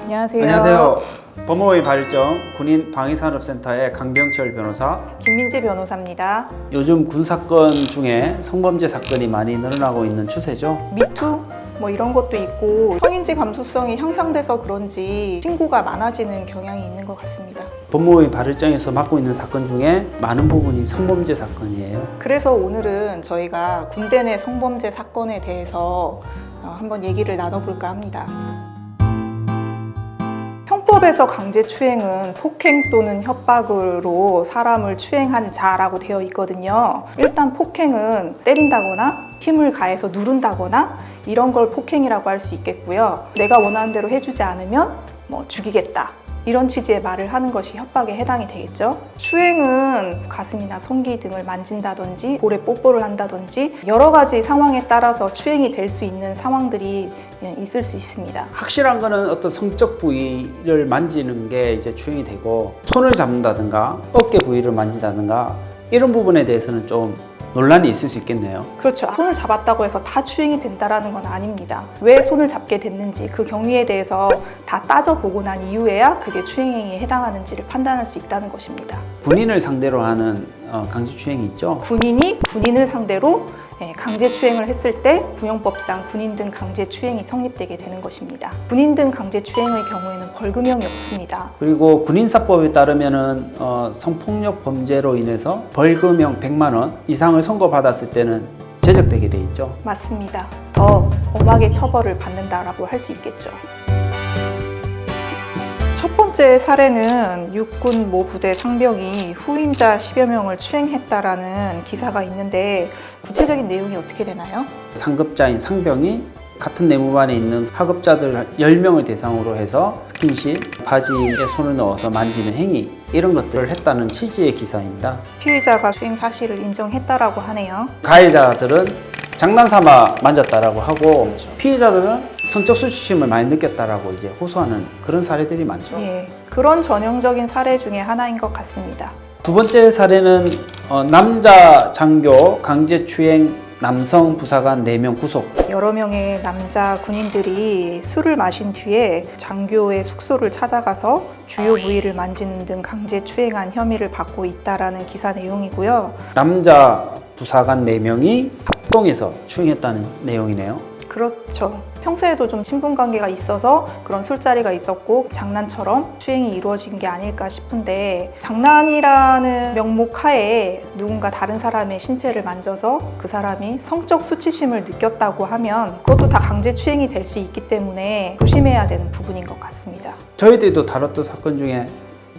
안녕하세요. 안녕하세요. 법무의 발정 군인 방위산업센터의 강병철 변호사. 김민지 변호사입니다. 요즘 군 사건 중에 성범죄 사건이 많이 늘어나고 있는 추세죠. 미투 뭐 이런 것도 있고 성인지 감수성이 향상돼서 그런지 신고가 많아지는 경향이 있는 것 같습니다. 법무의 발정에서 맡고 있는 사건 중에 많은 부분이 성범죄 사건이에요. 그래서 오늘은 저희가 군대 내 성범죄 사건에 대해서 어, 한번 얘기를 나눠볼까 합니다. 형법에서 강제 추행은 폭행 또는 협박으로 사람을 추행한 자라고 되어 있거든요. 일단 폭행은 때린다거나 힘을 가해서 누른다거나 이런 걸 폭행이라고 할 수 있겠고요. 내가 원하는 대로 해주지 않으면 뭐 죽이겠다. 이런 취지의 말을 하는 것이 협박에 해당이 되겠죠. 추행은 가슴이나 성기 등을 만진다든지 볼에 뽀뽀를 한다든지 여러 가지 상황에 따라서 추행이 될 수 있는 상황들이 예, 있을 수 있습니다. 확실한 거는 어떤 성적 부위를 만지는 게 이제 추행이 되고 손을 잡는다든가 어깨 부위를 만진다든가 이런 부분에 대해서는 좀 논란이 있을 수 있겠네요. 그렇죠. 손을 잡았다고 해서 다 추행이 된다라는 건 아닙니다. 왜 손을 잡게 됐는지 그 경위에 대해서 다 따져보고 난 이후에야 그게 추행행위에 해당하는지를 판단할 수 있다는 것입니다. 군인을 상대로 하는 어, 강제 추행이 있죠. 군인이 군인을 상대로 예, 강제 추행을 했을 때 군형법상 군인 등 강제 추행이 성립되게 되는 것입니다. 군인 등 강제 추행의 경우에는 벌금형이 없습니다. 그리고 군인사법에 따르면은 어, 성폭력 범죄로 인해서 벌금형 100만 원 이상 을 선고받았을 때는 제적되게 돼 있죠. 맞습니다. 더 엄하게 처벌을 받는다라고 할 수 있겠죠. 첫 번째 사례는 육군 모 부대 상병이 후임자 10여 명을 추행했다라는 기사가 있는데 구체적인 내용이 어떻게 되나요? 상급자인 상병이 같은 내무반에 있는 하급자들 10명을 대상으로 해서 스킨십, 바지에 손을 넣어서 만지는 행위 이런 것들을 했다는 취지의 기사입니다. 피의자가 추행 사실을 인정했다라고 하네요. 가해자들은 장난삼아 만졌다라고 하고 피해자들은 성적 수치심을 많이 느꼈다라고 이제 호소하는 그런 사례들이 많죠. 예, 그런 전형적인 사례 중에 하나인 것 같습니다. 두 번째 사례는 어, 남자 장교 강제 추행 남성 부사관 4명 구속. 여러 명의 남자 군인들이 술을 마신 뒤에 장교의 숙소를 찾아가서 주요 부위를 만지는 등 강제 추행한 혐의를 받고 있다라는 기사 내용이고요. 남자 부사관 4명이 합동해서 추행했다는 내용이네요. 그렇죠. 평소에도 좀 친분 관계가 있어서 그런 술자리가 있었고 장난처럼 추행이 이루어진 게 아닐까 싶은데 장난이라는 명목 하에 누군가 다른 사람의 신체를 만져서 그 사람이 성적 수치심을 느꼈다고 하면 그것도 다 강제 추행이 될 수 있기 때문에 조심해야 되는 부분인 것 같습니다. 저희들도 다뤘던 사건 중에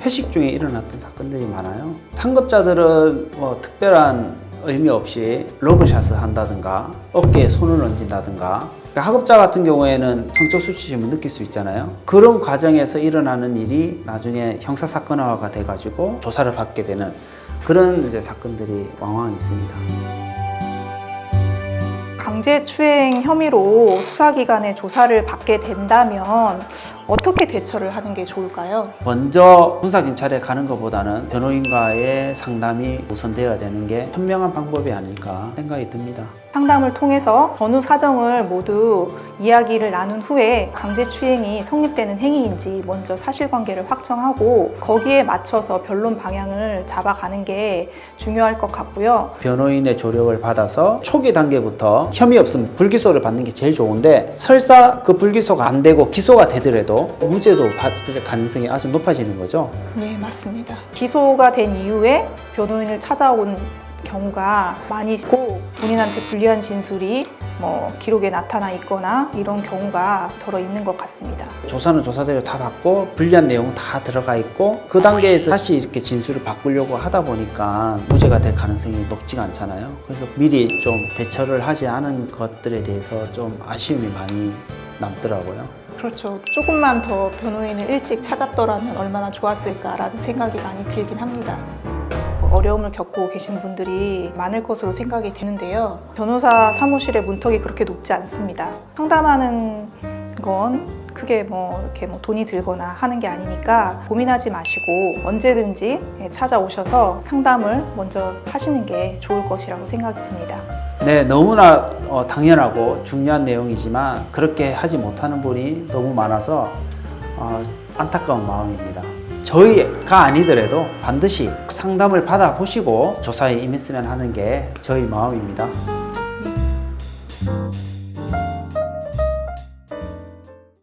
회식 중에 일어났던 사건들이 많아요. 상급자들은 뭐 특별한 의미 없이 로브샷을 한다든가 어깨에 손을 얹는다든가 그러니까 하급자 같은 경우에는 성적 수치심을 느낄 수 있잖아요. 그런 과정에서 일어나는 일이 나중에 형사 사건화가 돼가지고 조사를 받게 되는 그런 이제 사건들이 왕왕 있습니다. 강제추행 혐의로 수사기관에 조사를 받게 된다면 어떻게 대처를 하는 게 좋을까요? 먼저 군사경찰에 가는 것보다는 변호인과의 상담이 우선되어야 되는 게 현명한 방법이 아닐까 생각이 듭니다. 상담을 통해서 전후 사정을 모두 이야기를 나눈 후에 강제추행이 성립되는 행위인지 먼저 사실관계를 확정하고 거기에 맞춰서 변론 방향을 잡아가는 게 중요할 것 같고요. 변호인의 조력을 받아서 초기 단계부터 혐의 없으면 불기소를 받는 게 제일 좋은데 설사 그 불기소가 안 되고 기소가 되더라도 무죄도 받을 가능성이 아주 높아지는 거죠. 네, 맞습니다. 기소가 된 이후에 변호인을 찾아온 경우가 많이 있고 본인한테 불리한 진술이 뭐 기록에 나타나 있거나 이런 경우가 더러 있는 것 같습니다. 조사는 조사대로 다 받고 불리한 내용 다 들어가 있고 그 단계에서 다시 이렇게 진술을 바꾸려고 하다 보니까 무죄가 될 가능성이 높지가 않잖아요. 그래서 미리 좀 대처를 하지 않은 것들에 대해서 좀 아쉬움이 많이 남더라고요. 그렇죠. 조금만 더 변호인을 일찍 찾았더라면 얼마나 좋았을까라는 생각이 많이 들긴 합니다. 어려움을 겪고 계신 분들이 많을 것으로 생각이 되는데요. 변호사 사무실의 문턱이 그렇게 높지 않습니다. 상담하는 건 크게 뭐 이렇게 뭐 돈이 들거나 하는 게 아니니까 고민하지 마시고 언제든지 예, 찾아오셔서 상담을 먼저 하시는 게 좋을 것이라고 생각이 듭니다. 네, 너무나 어, 당연하고 중요한 내용이지만 그렇게 하지 못하는 분이 너무 많아서 어, 안타까운 마음입니다. 저희가 아니더라도 반드시 상담을 받아보시고 조사에 임했으면 하는 게 저희 마음입니다.